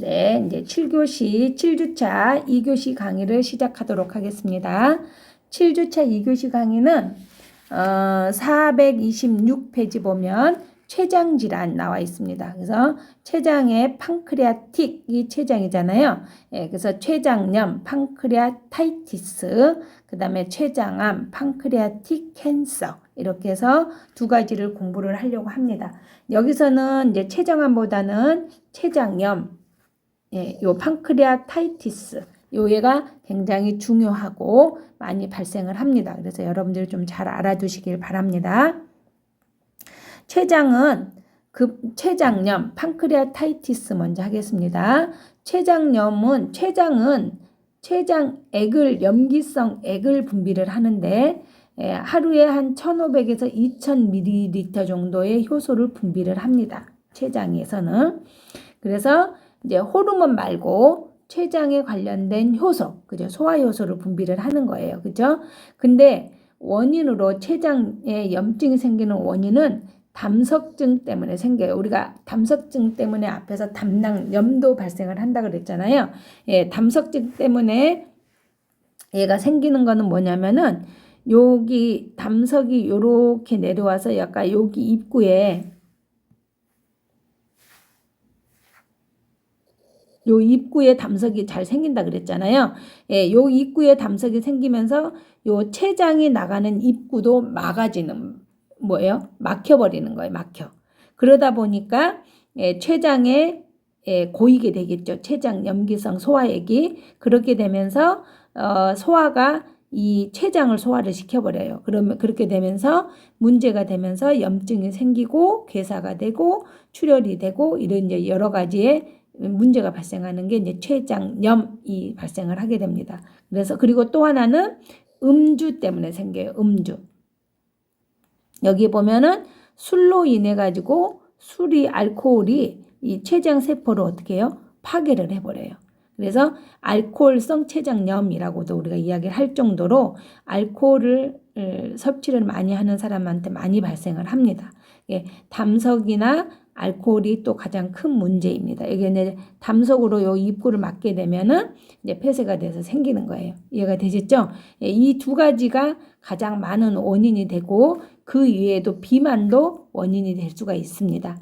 네, 이제 7교시 7주차 2교시 강의를 시작하도록 하겠습니다. 7주차 2교시 강의는 어, 426페이지 보면 췌장 질환 나와 있습니다. 그래서 췌장의 팡크레아틱이 췌장이잖아요. 예, 그래서 췌장염, 팡크레아타이티스, 그다음에 췌장암, 팡크레아틱 캔서 이렇게 해서 두 가지를 공부를 하려고 합니다. 여기서는 이제 췌장암보다는 췌장염, 예, 요 팡크레아타이티스 요애가 굉장히 중요하고 많이 발생을 합니다. 그래서 여러분들이 좀잘 알아두시길 바랍니다. 췌장은 그 췌장염, 팡크레아타이티스 먼저 하겠습니다. 췌장염은 췌장은 췌장액을 염기성 액을 분비를 하는데 예, 하루에 한 1,500에서 2,000ml 정도의 효소를 분비를 합니다. 췌장에서는 그래서 이제 호르몬 말고 췌장에 관련된 효소, 그죠? 소화 효소를 분비를 하는 거예요. 그죠? 근데 원인으로 췌장에 염증이 생기는 원인은 담석증 때문에 생겨요. 우리가 담석증 때문에 앞에서 담낭 염도 발생을 한다 그랬잖아요. 예, 담석증 때문에 얘가 생기는 거는 뭐냐면은 여기 담석이 요렇게 내려와서 약간 여기 입구에 요 입구에 담석이 잘 생긴다 그랬잖아요. 예, 요 입구에 담석이 생기면서 요 췌장이 나가는 입구도 막아지는 뭐예요? 막혀버리는 거예요. 막혀. 그러다 보니까 예, 췌장에 예, 고이게 되겠죠. 췌장 염기성 소화액이 그렇게 되면서 어, 소화가 이 췌장을 소화를 시켜버려요. 그러면 그렇게 되면서 문제가 되면서 염증이 생기고 괴사가 되고 출혈이 되고 이런 이제 여러 가지의 문제가 발생하는 게 이제 췌장염이 발생을 하게 됩니다. 그래서 그리고 또 하나는 음주 때문에 생겨요. 음주. 여기 보면은 술로 인해 가지고 술이 알코올이 이 췌장 세포를 어떻게 해요? 파괴를 해버려요. 그래서 알코올성 췌장염이라고도 우리가 이야기를 할 정도로 알코올을 섭취를 많이 하는 사람한테 많이 발생을 합니다. 예, 담석이나 알코올이 또 가장 큰 문제입니다. 이게 이제 담석으로 요 입구를 막게 되면은 이제 폐쇄가 돼서 생기는 거예요. 이해가 되셨죠? 예, 이두 가지가 가장 많은 원인이 되고 그 이외에도 비만도 원인이 될 수가 있습니다.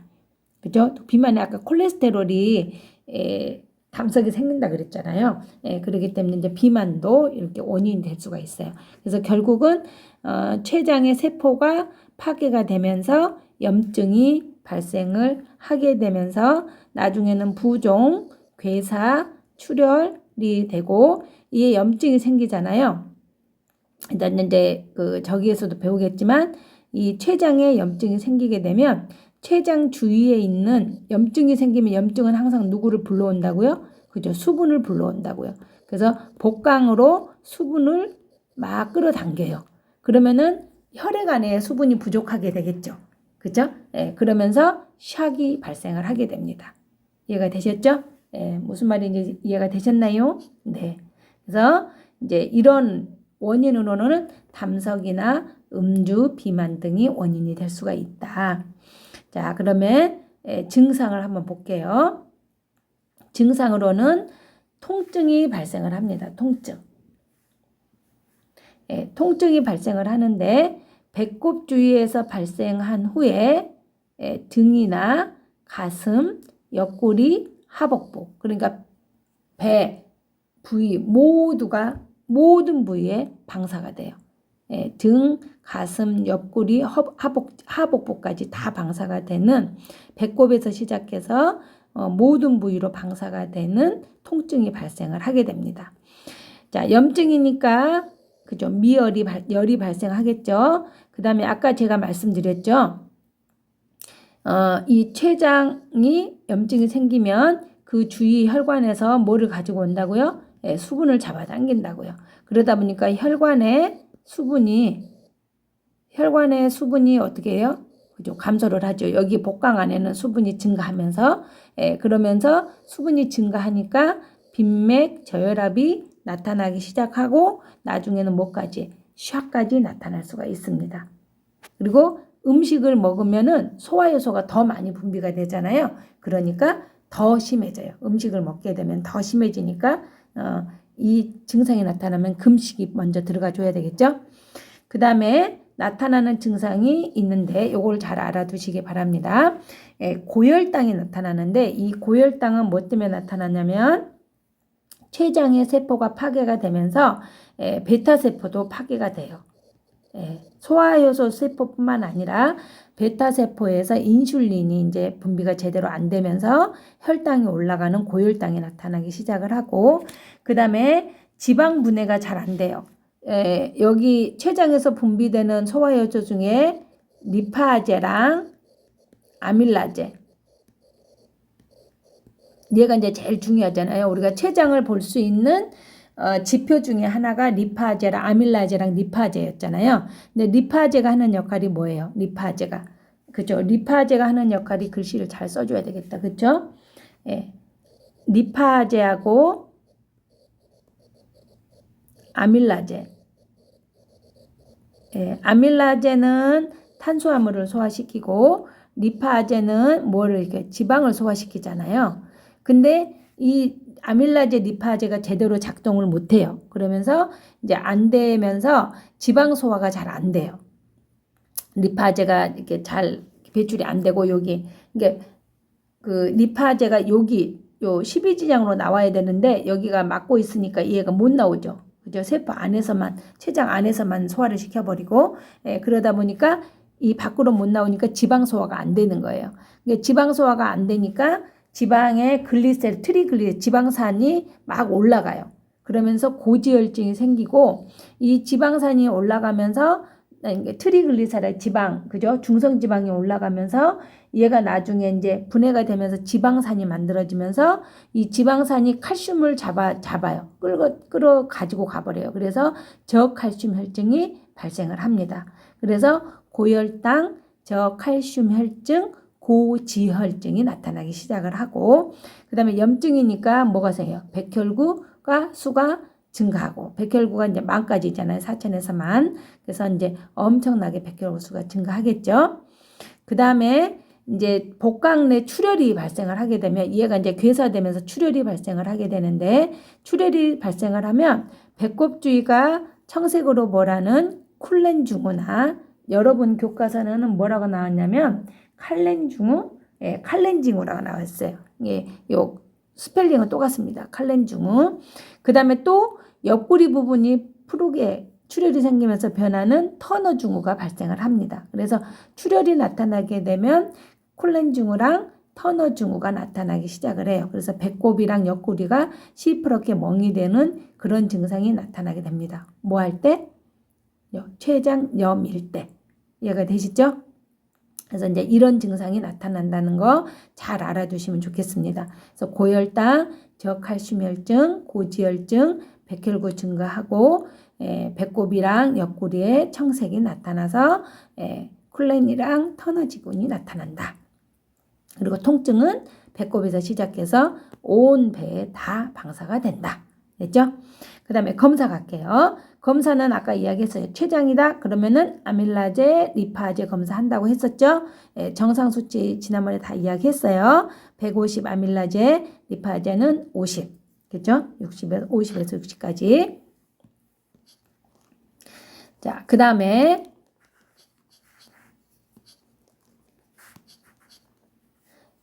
그죠? 비만에 아까 콜레스테롤이 에, 담석이 생긴다 그랬잖아요. 예, 그렇기 때문에 이제 비만도 이렇게 원인이 될 수가 있어요. 그래서 결국은 어, 췌장의 세포가 파괴가 되면서 염증이 발생을 하게 되면서 나중에는 부종, 괴사, 출혈이 되고 이에 염증이 생기잖아요. 일단 이제 그 저기에서도 배우겠지만 이 췌장에 염증이 생기게 되면 췌장 주위에 있는 염증이 생기면 염증은 항상 누구를 불러온다고요? 그죠? 수분을 불러온다고요. 그래서 복강으로 수분을 막 끌어당겨요. 그러면은 혈액 안에 수분이 부족하게 되겠죠. 그죠? 예, 그러면서 샥이 발생을 하게 됩니다. 이해가 되셨죠? 예, 무슨 말인지 이해가 되셨나요? 네. 그래서 이제 이런 원인으로는 담석이나 음주, 비만 등이 원인이 될 수가 있다. 자, 그러면 예, 증상을 한번 볼게요. 증상으로는 통증이 발생을 합니다. 통증. 예, 통증이 발생을 하는데 배꼽 주위에서 발생한 후에 예, 등이나 가슴, 옆구리, 하복부 그러니까 배 부위 모두가 모든 부위에 방사가 돼요. 예, 등, 가슴, 옆구리, 하복, 하복부까지 다 방사가 되는 배꼽에서 시작해서 어, 모든 부위로 방사가 되는 통증이 발생을 하게 됩니다. 자, 염증이니까 그죠? 미열이 열이 발생하겠죠. 그 다음에 아까 제가 말씀드렸죠. 어, 이 췌장이 염증이 생기면 그 주위 혈관에서 뭐를 가지고 온다고요? 예, 수분을 잡아당긴다고요. 그러다 보니까 혈관에 수분이 혈관의 수분이 어떻게 해요? 그죠? 감소를 하죠. 여기 복강 안에는 수분이 증가하면서 예, 그러면서 수분이 증가하니까 빈맥 저혈압이 나타나기 시작하고 나중에는 뭐까지 샥까지 나타날 수가 있습니다. 그리고 음식을 먹으면은 소화효소가 더 많이 분비가 되잖아요. 그러니까 더 심해져요. 음식을 먹게 되면 더 심해지니까 어, 이 증상이 나타나면 금식이 먼저 들어가 줘야 되겠죠. 그 다음에 나타나는 증상이 있는데 요걸 잘 알아두시기 바랍니다. 예, 고혈당이 나타나는데 이 고혈당은 뭐 때문에 나타나냐면 췌장의 세포가 파괴가 되면서 예, 베타 세포도 파괴가 돼요. 예, 소화효소 세포뿐만 아니라 베타 세포에서 인슐린이 이제 분비가 제대로 안 되면서 혈당이 올라가는 고혈당이 나타나기 시작을 하고 그 다음에 지방 분해가 잘 안 돼요. 에, 여기 췌장에서 분비되는 소화효소 중에 리파제랑 아밀라제 얘가 이제 제일 중요하잖아요. 우리가 췌장을 볼 수 있는 어, 지표 중에 하나가 리파제랑 아밀라제랑 리파제였잖아요. 근데 리파제가 하는 역할이 뭐예요? 리파제가 그죠? 리파제가 하는 역할이 글씨를 잘 써줘야 되겠다. 그죠? 예. 리파제하고 아밀라제. 예, 아밀라제는 탄수화물을 소화시키고 리파제는 뭐를 이렇게 지방을 소화시키잖아요. 근데 이 아밀라제 리파제가 제대로 작동을 못 해요. 그러면서 이제 안 되면서 지방 소화가 잘 안 돼요. 리파제가 이렇게 잘 배출이 안 되고 여기 이게 그 리파제가 여기 요 12지장으로 나와야 되는데 여기가 막고 있으니까 얘가 못 나오죠. 그죠? 세포 안에서만 췌장 안에서만 소화를 시켜버리고 예, 그러다 보니까 이 밖으로 못 나오니까 지방 소화가 안 되는 거예요. 지방 소화가 안 되니까 지방의 글리세롤, 트리글리 지방산이 막 올라가요. 그러면서 고지혈증이 생기고 이 지방산이 올라가면서 트리글리세롤 지방, 그죠? 중성 지방이 올라가면서 얘가 나중에 이제 분해가 되면서 지방산이 만들어지면서 이 지방산이 칼슘을 잡아 잡아요. 끌어 끌어 가지고 가버려요. 그래서 저칼슘 혈증이 발생을 합니다. 그래서 고혈당, 저칼슘 혈증, 고지혈증이 나타나기 시작을 하고 그 다음에 염증이니까 뭐가 생겨요? 백혈구가 수가 증가하고 백혈구가 이제 만까지잖아요. 사천에서 만. 그래서 이제 엄청나게 백혈구 수가 증가하겠죠. 그 다음에 이제 복강 내 출혈이 발생을 하게 되면 얘가 이제 괴사되면서 출혈이 발생을 하게 되는데 출혈이 발생을 하면 배꼽주의가 청색으로 뭐라는 쿨렌중후나 여러분 교과서는 뭐라고 나왔냐면 칼렌중후, 예, 칼렌징후라고 나왔어요. 예, 요 스펠링은 똑같습니다. 칼렌중후. 그 다음에 또 옆구리 부분이 푸르게 출혈이 생기면서 변하는 터너 증후가 발생을 합니다. 그래서 출혈이 나타나게 되면 콜렌증후랑 터너 증후가 나타나기 시작을 해요. 그래서 배꼽이랑 옆구리가 시퍼렇게 멍이 되는 그런 증상이 나타나게 됩니다. 뭐 할 때? 췌장염일 때. 이해가 되시죠? 그래서 이제 이런 증상이 나타난다는 거 잘 알아두시면 좋겠습니다. 그래서 고혈당, 저칼슘혈증, 고지혈증, 백혈구 증가하고 에, 배꼽이랑 옆구리에 청색이 나타나서 에, 쿨렌이랑 터너 지군이 나타난다. 그리고 통증은 배꼽에서 시작해서 온 배에 다 방사가 된다. 됐죠? 그 다음에 검사 갈게요. 검사는 아까 이야기했어요. 췌장이다. 그러면은 아밀라제, 리파제 검사한다고 했었죠. 예, 정상 수치 지난번에 다 이야기했어요. 150 아밀라제, 리파제는 50. 그죠? 60에서 50에서 60까지. 자, 그 다음에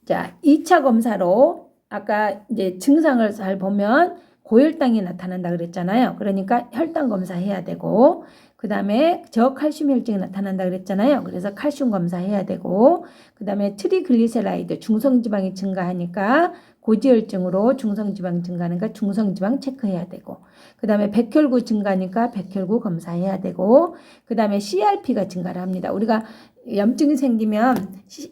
자, 2차 검사로 아까 이제 증상을 잘 보면 고혈당이 나타난다 그랬잖아요. 그러니까 혈당 검사해야 되고 그 다음에 저칼슘 혈증이 나타난다 그랬잖아요. 그래서 칼슘 검사해야 되고 그 다음에 트리글리세라이드 중성지방이 증가하니까 고지혈증으로 중성지방 증가하니까 중성지방 체크해야 되고 그 다음에 백혈구 증가하니까 백혈구 검사해야 되고 그 다음에 CRP가 증가를 합니다. 우리가 염증이 생기면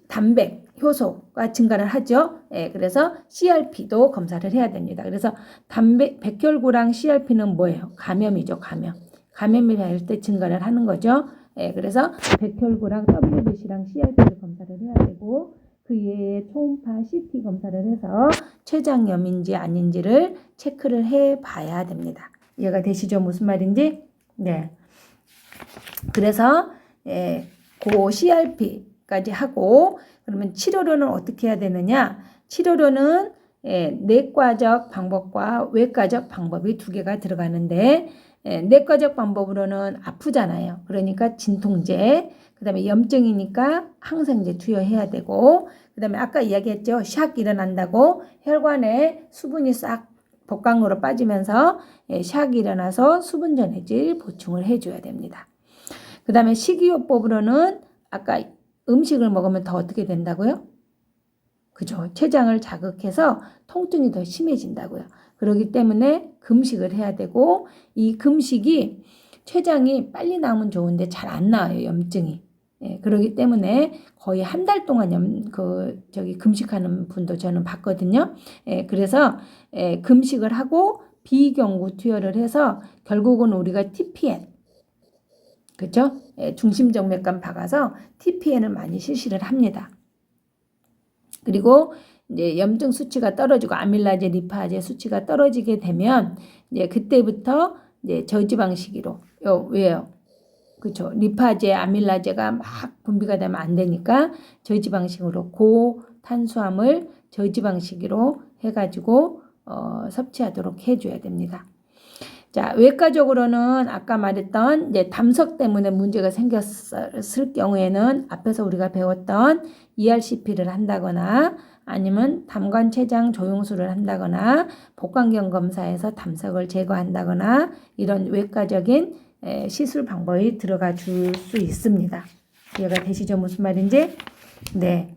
단백 효소가 증가를 하죠. 예, 그래서 CRP도 검사를 해야 됩니다. 그래서 단백 백혈구랑 CRP는 뭐예요? 감염이죠, 감염. 감염이 될 때 증가를 하는 거죠. 예, 그래서 백혈구랑 WBC랑 CRP를 검사를 해야 되고 그 외에 초음파 CT 검사를 해서 췌장염인지 아닌지를 체크를 해 봐야 됩니다. 이해가 되시죠? 무슨 말인지? 네. 그래서 예, 고 CRP 까지 하고 그러면 치료로는 어떻게 해야 되느냐? 치료로는 예, 내과적 방법과 외과적 방법이 두 개가 들어가는데 예, 내과적 방법으로는 아프잖아요. 그러니까 진통제, 그다음에 염증이니까 항생제 투여해야 되고, 그다음에 아까 이야기했죠. 샥 일어난다고 혈관에 수분이 싹 복강으로 빠지면서 예, 샥이 일어나서 수분 전해질 보충을 해줘야 됩니다. 그다음에 식이요법으로는 아까 음식을 먹으면 더 어떻게 된다고요? 그죠. 췌장을 자극해서 통증이 더 심해진다고요. 그렇기 때문에 금식을 해야 되고 이 금식이 췌장이 빨리 나오면 좋은데 잘 안 나와요. 염증이. 예, 그러기 때문에 거의 한 달 동안 염, 그, 저기 금식하는 분도 저는 봤거든요. 예, 그래서, 예, 금식을 하고 비경구 투여를 해서 결국은 우리가 TPN, 그죠? 예, 중심정맥관 박아서 TPN을 많이 실시를 합니다. 그리고 이제 염증 수치가 떨어지고 아밀라제, 리파제 수치가 떨어지게 되면 이제 그때부터 이제 저지방식으로 요 왜요? 그렇죠. 리파제, 아밀라제가 막 분비가 되면 안 되니까 저지방식으로 고탄수화물 저지방식으로 해가지고 어, 섭취하도록 해줘야 됩니다. 자, 외과적으로는 아까 말했던 이제 담석 때문에 문제가 생겼을 경우에는 앞에서 우리가 배웠던 ERCP를 한다거나 아니면 담관췌장 조영술을 한다거나 복강경 검사에서 담석을 제거한다거나 이런 외과적인 에, 시술 방법이 들어가 줄 수 있습니다. 이해가 되시죠? 무슨 말인지? 네.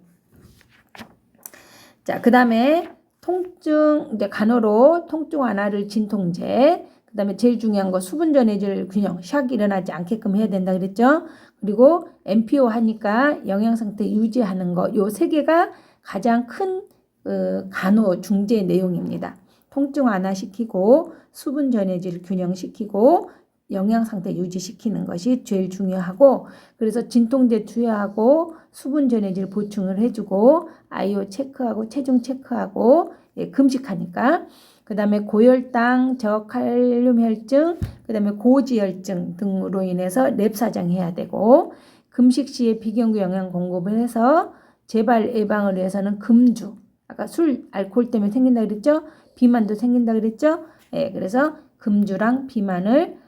자, 그 다음에 통증, 이제 간호로 통증 완화를 진통제, 그 다음에 제일 중요한 거 수분 전해질 균형, 샥 일어나지 않게끔 해야 된다 그랬죠? 그리고 MPO 하니까 영양 상태 유지하는 거, 요 세 개가 가장 큰 어, 간호 중재 내용입니다. 통증 완화시키고 수분 전해질 균형시키고 영양 상태 유지시키는 것이 제일 중요하고 그래서 진통제 투여하고 수분 전해질 보충을 해주고 아이오 체크하고 체중 체크하고 예, 금식하니까 그 다음에 고혈당, 저칼륨 혈증, 그 다음에 고지혈증 등으로 인해서 랩사장 해야 되고 금식 시에 비경구 영양 공급을 해서 재발 예방을 위해서는 금주 아까 술, 알코올 때문에 생긴다 그랬죠? 비만도 생긴다 그랬죠? 예, 그래서 금주랑 비만을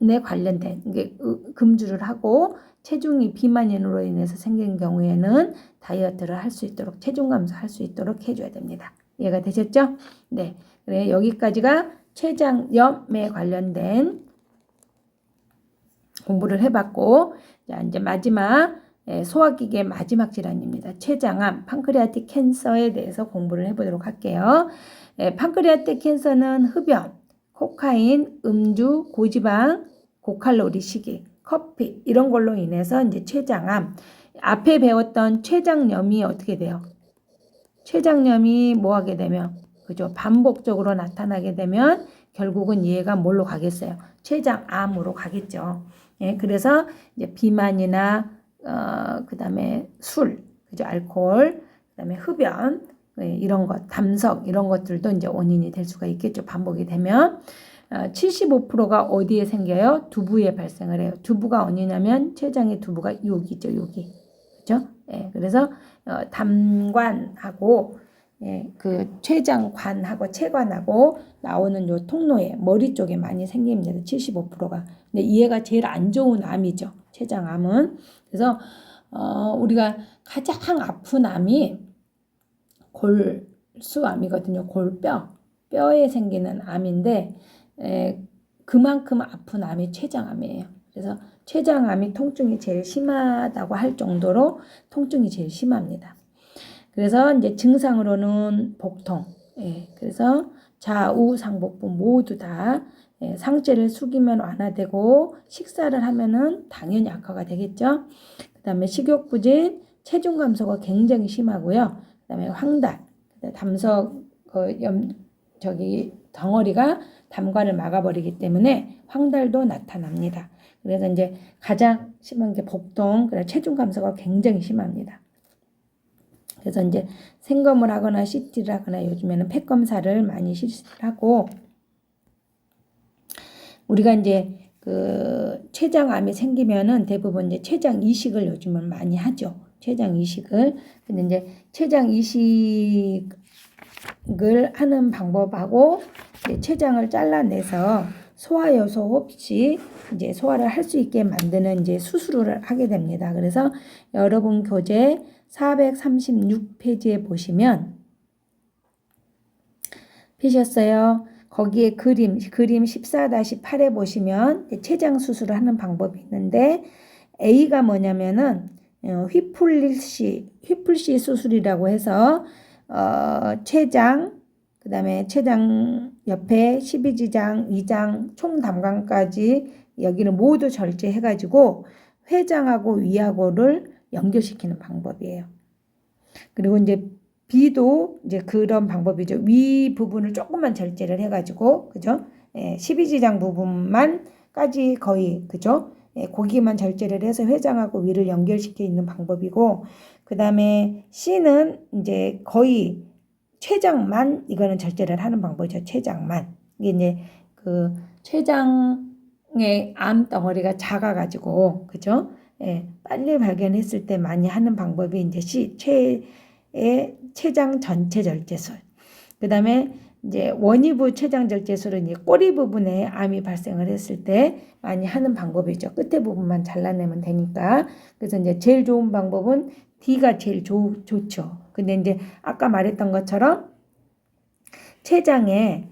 내 관련된 이게 금주를 하고 체중이 비만으로 인해서 생긴 경우에는 다이어트를 할 수 있도록 체중 감소할 수 있도록 해줘야 됩니다. 이해가 되셨죠? 네, 그래 여기까지가 췌장염에 관련된 공부를 해봤고 자 이제 마지막 예, 소화기계 마지막 질환입니다. 췌장암, 판크레아틱 캔서에 대해서 공부를 해보도록 할게요. 예, 판크레아틱 캔서는 흡연, 코카인, 음주, 고지방, 고칼로리 식이, 커피 이런 걸로 인해서 이제 췌장암 앞에 배웠던 췌장염이 어떻게 돼요? 췌장염이 뭐 하게 되면 그죠? 반복적으로 나타나게 되면 결국은 얘가 뭘로 가겠어요? 췌장암으로 가겠죠. 예, 그래서 이제 비만이나 어, 그다음에 술, 그죠? 알코올, 그다음에 흡연 예, 이런 것, 담석 이런 것들도 이제 원인이 될 수가 있겠죠. 반복이 되면 어, 75%가 어디에 생겨요? 두부에 발생을 해요. 두부가 어디냐면 췌장의 두부가 여기죠, 여기. 그죠? 예, 그래서 어, 담관하고 예, 그 췌장관하고 체관하고 나오는 요 통로에 머리 쪽에 많이 생깁니다. 75%가. 근데 얘가 제일 안 좋은 암이죠. 췌장암은. 그래서 어, 우리가 가장 아픈 암이 골수암이거든요. 골뼈. 뼈에 생기는 암인데 에, 그만큼 아픈 암이 췌장암이에요. 그래서 췌장암이 통증이 제일 심하다고 할 정도로 통증이 제일 심합니다. 그래서 이제 증상으로는 복통, 예, 그래서 좌우 상복부 모두 다 예, 상체를 숙이면 완화되고 식사를 하면은 당연히 악화가 되겠죠. 그다음에 식욕 부진, 체중 감소가 굉장히 심하고요. 그다음에 황달, 담석 그 염, 저기 덩어리가 담관을 막아버리기 때문에 황달도 나타납니다. 그래서 이제 가장 심한 게 복통, 그리고 체중 감소가 굉장히 심합니다. 그래서 이제 생검을 하거나 CT를 하거나 요즘에는 폐 검사를 많이 실시하고 우리가 이제 그 췌장암이 생기면은 대부분 이제 췌장 이식을 요즘은 많이 하죠. 췌장 이식을. 근데 이제 췌장 이식을 하는 방법하고 췌장을 잘라내서 소화 요소 없이 이제 소화를 할 수 있게 만드는 이제 수술을 하게 됩니다. 그래서 여러분 교재 436페이지에 보시면 피셨어요. 거기에 그림, 그림 14-8에 보시면 췌장 수술을 하는 방법이 있는데 A가 뭐냐면은 어, 휘플리시, 휘플시 수술이라고 해서 어, 췌장, 그 다음에 췌장 옆에 12지장, 위장, 총담관까지 여기는 모두 절제해가지고 회장하고 위하고를 연결시키는 방법이에요. 그리고 이제 B도 이제 그런 방법이죠. 위 부분을 조금만 절제를 해가지고, 그죠? 예, 12지장 부분만까지 거의, 그죠? 예, 고기만 절제를 해서 회장하고 위를 연결시켜 있는 방법이고, 그 다음에 C는 이제 거의 췌장만 이거는 절제를 하는 방법이죠. 췌장만. 이게 이제 그 췌장의 암 덩어리가 작아가지고, 그죠? 예, 빨리 발견했을 때 많이 하는 방법이 이제 C, 췌의 췌장 전체 절제술. 그 다음에 이제 원위부 췌장 절제술은 이제 꼬리 부분에 암이 발생을 했을 때 많이 하는 방법이죠. 끝에 부분만 잘라내면 되니까. 그래서 이제 제일 좋은 방법은 D가 제일 좋, 좋죠. 근데 이제 아까 말했던 것처럼 췌장에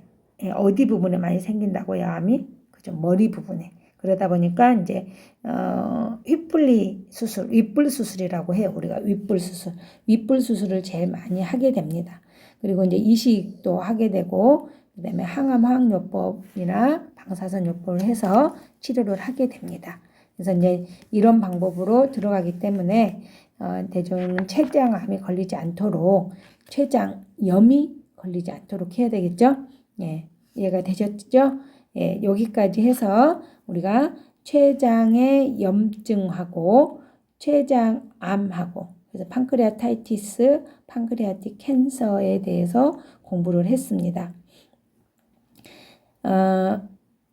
어디 부분에 많이 생긴다고요, 암이? 그죠. 머리 부분에. 그러다 보니까 이제 어, 윗불리 수술, 윗불 수술이라고 해요. 우리가 윗불 수술, 윗불 수술을 제일 많이 하게 됩니다. 그리고 이제 이식도 하게 되고 그다음에 항암 화학요법이나 방사선요법을 해서 치료를 하게 됩니다. 그래서 이제 이런 방법으로 들어가기 때문에 어, 대중은 췌장암이 걸리지 않도록 췌장염이 걸리지 않도록 해야 되겠죠? 예, 이해가 되셨죠? 예, 여기까지 해서 우리가 췌장의 염증하고 췌장암하고 그래서 판크레아타이티스, 판크레아틱 캔서에 대해서 공부를 했습니다. 어,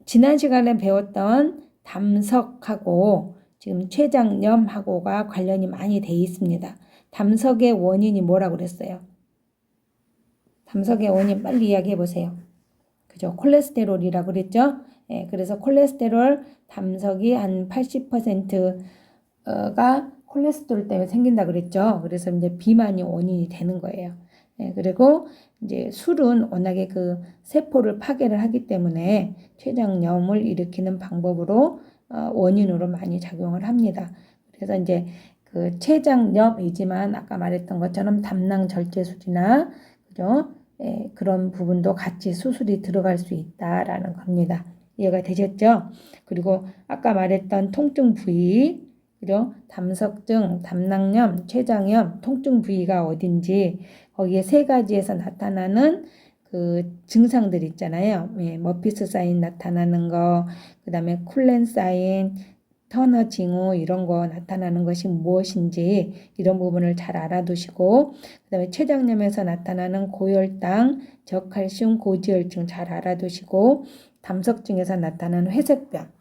지난 시간에 배웠던 담석하고 지금 췌장염하고가 관련이 많이 돼 있습니다. 담석의 원인이 뭐라고 그랬어요? 담석의 원인 빨리 이야기해 보세요. 그죠? 콜레스테롤이라고 그랬죠? 예, 그래서 콜레스테롤 담석이 한 80%가 콜레스테롤 때문에 생긴다 그랬죠. 그래서 이제 비만이 원인이 되는 거예요. 예, 그리고 이제 술은 워낙에 그 세포를 파괴를 하기 때문에 췌장염을 일으키는 방법으로 어, 원인으로 많이 작용을 합니다. 그래서 이제 그 췌장염이지만 아까 말했던 것처럼 담낭 절제술이나 그죠? 예, 그런 부분도 같이 수술이 들어갈 수 있다라는 겁니다. 이해가 되셨죠? 그리고 아까 말했던 통증 부위, 그죠? 담석증, 담낭염, 췌장염, 통증 부위가 어딘지 거기에 세 가지에서 나타나는 그 증상들 있잖아요. 예, 머피스 사인 나타나는 거, 그 다음에 쿨렌 사인, 터너 징후 이런 거 나타나는 것이 무엇인지 이런 부분을 잘 알아두시고 그 다음에 췌장염에서 나타나는 고혈당, 저칼슘, 고지혈증 잘 알아두시고 담석증에서 나타나는 회색변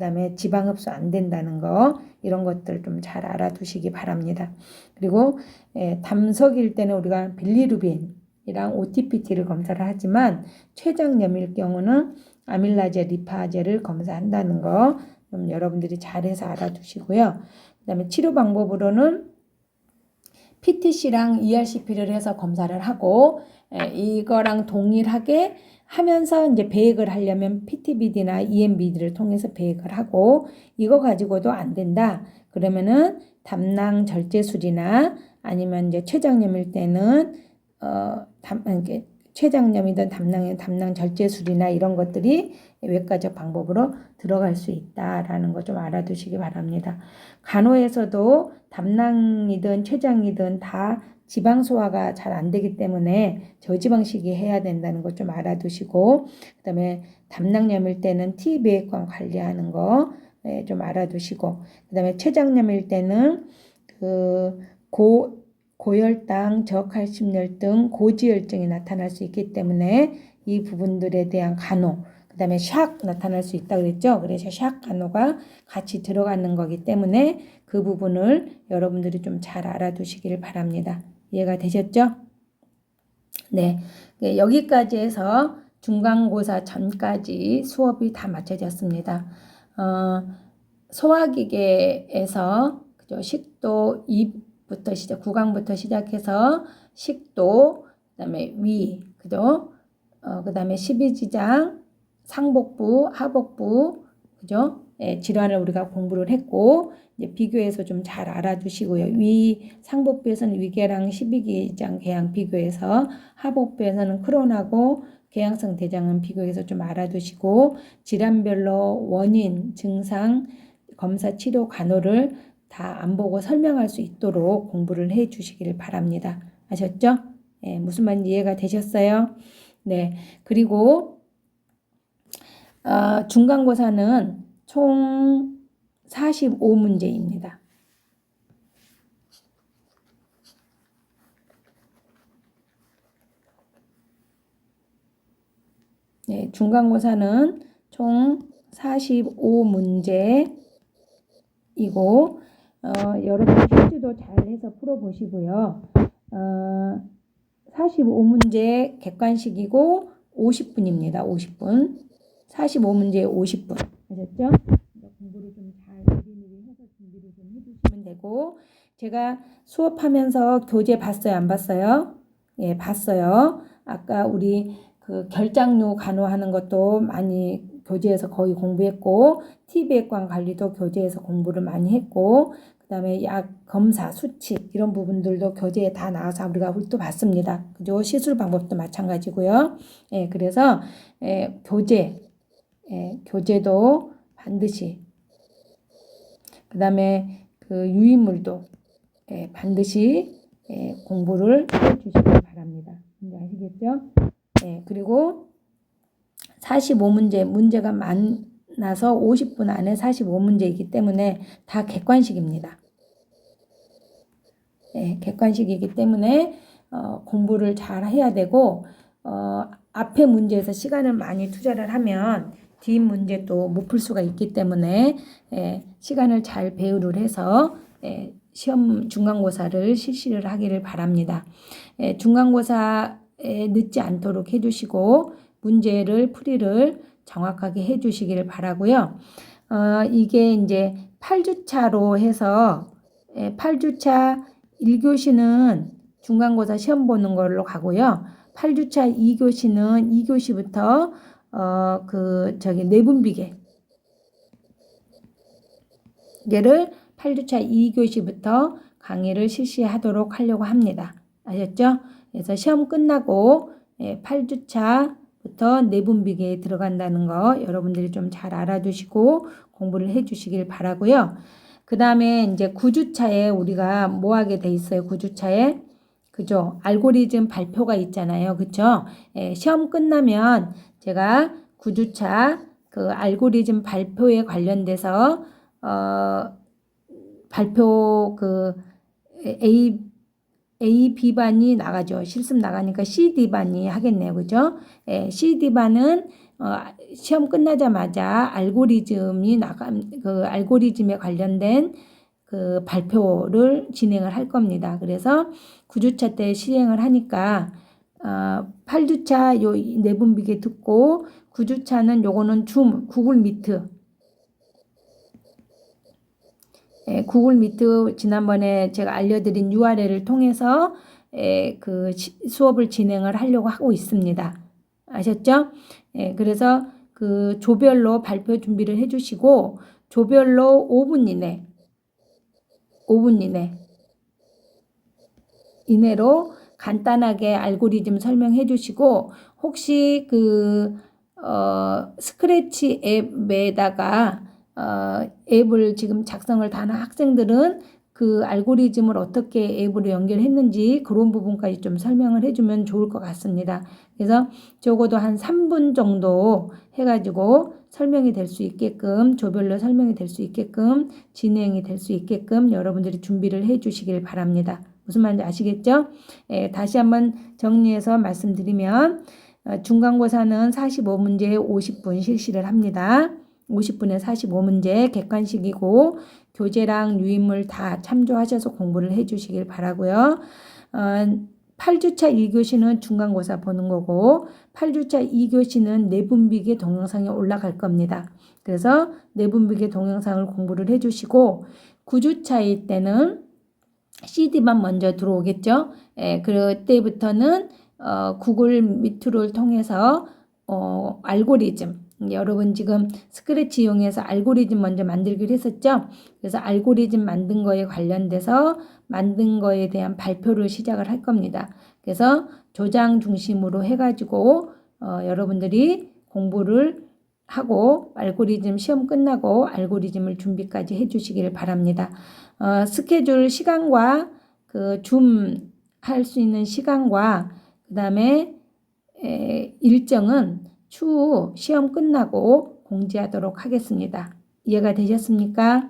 그 다음에 지방 흡수 안 된다는 거 이런 것들 좀 잘 알아두시기 바랍니다. 그리고 예, 담석일 때는 우리가 빌리루빈이랑 OTPT를 검사를 하지만 췌장염일 경우는 아밀라제, 리파제를 검사한다는 거 좀 여러분들이 잘해서 알아두시고요. 그 다음에 치료 방법으로는 PTC랑 ERCP를 해서 검사를 하고 예, 이거랑 동일하게 하면서 이제 배액을 하려면 PTBD나 EMBD를 통해서 배액을 하고 이거 가지고도 안 된다. 그러면은 담낭 절제술이나 아니면 이제 췌장염일 때는 어 췌장염이든 담낭 담낭 절제술이나 이런 것들이 외과적 방법으로 들어갈 수 있다라는 거 좀 알아두시기 바랍니다. 간호에서도 담낭이든 췌장이든 다 지방 소화가 잘 안 되기 때문에 저지방식이 해야 된다는 것 좀 알아두시고 그다음에 담낭염일 때는 T비핵관 관리하는 거 네, 좀 알아두시고 그다음에 췌장염일 때는 그고 고혈당, 저칼슘열등, 고지혈증이 나타날 수 있기 때문에 이 부분들에 대한 간호 그 다음에 샥 나타날 수 있다 그랬죠. 그래서 샥 간호가 같이 들어가는 거기 때문에 그 부분을 여러분들이 좀 잘 알아두시기를 바랍니다. 이해가 되셨죠? 네. 네, 여기까지 해서 중간고사 전까지 수업이 다 마쳐졌습니다. 어, 소화기계에서 그죠? 식도 2부터 시작, 구강부터 시작해서 식도, 그다음에 위, 그죠? 어, 그다음에 십이지장, 상복부, 하복부, 그죠? 예, 질환을 우리가 공부를 했고 이제 비교해서 좀 잘 알아두시고요. 위 상복부에서는 위궤랑 십이기장 궤양 비교해서 하복부에서는 크론하고 궤양성 대장은 비교해서 좀 알아두시고 질환별로 원인, 증상, 검사 치료 간호를 다 안 보고 설명할 수 있도록 공부를 해 주시기를 바랍니다. 아셨죠? 예, 무슨 말인지 이해가 되셨어요? 네. 그리고 어, 중간고사는 총 45문제입니다. 네, 중간고사는 총 45문제이고 어, 여러분 퀴즈도 잘 해서 풀어보시고요. 어, 45문제 객관식이고 50분입니다. 50분. 45문제 50분. 아셨죠? 공부를 좀 잘 미리미리 해서 준비를 좀 해주시면 되고 제가 수업하면서 교재 봤어요? 안 봤어요? 예, 봤어요. 아까 우리 그 결장류 간호하는 것도 많이 교재에서 거의 공부했고 TB액관 관리도 교재에서 공부를 많이 했고 그다음에 약 검사 수칙 이런 부분들도 교재에 다 나와서 우리가 또 봤습니다. 그죠? 시술 방법도 마찬가지고요. 예, 그래서 예, 교재 예, 교재도 반드시 그 다음에 그 유인물도 예, 반드시 예, 공부를 해주시기 바랍니다. 이제 아시겠죠? 예, 그리고 45문제 문제가 많아서 50분 안에 45문제이기 때문에 다 객관식입니다. 예, 객관식이기 때문에 어, 공부를 잘 해야 되고 어, 앞에 문제에서 시간을 많이 투자를 하면 뒷 문제도 못 풀 수가 있기 때문에 예, 시간을 잘 배우를 해서 예, 시험 중간고사를 실시를 하기를 바랍니다. 예, 중간고사에 늦지 않도록 해주시고 문제를 풀이를 정확하게 해주시기를 바라고요. 어, 이게 이제 8주차로 해서 예, 8주차 1교시는 중간고사 시험 보는 걸로 가고요. 8주차 2교시는 2교시부터 어, 그, 저기, 내분비계. 얘를 8주차 2교시부터 강의를 실시하도록 하려고 합니다. 아셨죠? 그래서 시험 끝나고 8주차부터 내분비계에 들어간다는 거 여러분들이 좀 잘 알아두시고 공부를 해 주시길 바라고요. 그 다음에 이제 9주차에 우리가 뭐 하게 돼 있어요? 9주차에. 그죠? 알고리즘 발표가 있잖아요. 그쵸? 예, 시험 끝나면 제가 9주차 그 알고리즘 발표에 관련돼서 어 발표 그 A A, B반이 나가죠. 실습 나가니까 C, D반이 하겠네요. 그죠? 예, C, D반은 어, 시험 끝나자마자 알고리즘이 나가, 그 알고리즘에 관련된 그 발표를 진행을 할 겁니다. 그래서 9주차 때 시행을 하니까 어, 8주차 요 내분비계 듣고 9주차는 요거는 줌 구글 미트 예, 구글 미트 지난번에 제가 알려드린 URL을 통해서 예, 그 수업을 진행을 하려고 하고 있습니다. 아셨죠? 예, 그래서 그 조별로 발표 준비를 해주시고 조별로 5분 이내 5분 이내 이내로 간단하게 알고리즘 설명해 주시고 혹시 그 어, 스크래치 앱에다가 어, 앱을 지금 작성을 다한 학생들은 그 알고리즘을 어떻게 앱으로 연결했는지 그런 부분까지 좀 설명을 해주면 좋을 것 같습니다. 그래서 적어도 한 3분 정도 해가지고 설명이 될 수 있게끔 조별로 설명이 될 수 있게끔 진행이 될 수 있게끔 여러분들이 준비를 해 주시길 바랍니다. 무슨 말인지 아시겠죠? 예, 다시 한번 정리해서 말씀드리면 어, 어, 중간고사는 45문제에 50분 실시를 합니다. 50분에 45문제 객관식이고 교재랑 유인물 다 참조하셔서 공부를 해주시길 바라고요. 어, 8주차 2교시는 중간고사 보는 거고 8주차 2교시는 내분비계 동영상이 올라갈 겁니다. 그래서 내분비계 동영상을 공부를 해주시고 9주차일 때는 CD만 먼저 들어오겠죠. 예, 그때부터는 어, 구글 미트를 통해서 어, 알고리즘 여러분 지금 스크래치 이용해서 알고리즘 먼저 만들기로 했었죠. 그래서 알고리즘 만든 거에 관련돼서 만든 거에 대한 발표를 시작을 할 겁니다. 그래서 조장 중심으로 해가지고 어, 여러분들이 공부를 하고 알고리즘 시험 끝나고 알고리즘을 준비까지 해주시기를 바랍니다. 어, 스케줄 시간과 그 줌 할 수 있는 시간과 그 다음에 일정은 추후 시험 끝나고 공지하도록 하겠습니다. 이해가 되셨습니까?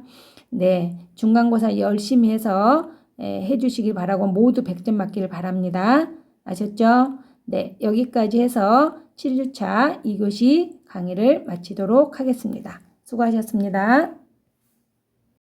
네, 중간고사 열심히 해서 에, 해주시기 바라고 모두 100점 맞기를 바랍니다. 아셨죠? 네, 여기까지 해서 7주차 2교시 강의를 마치도록 하겠습니다. 수고하셨습니다.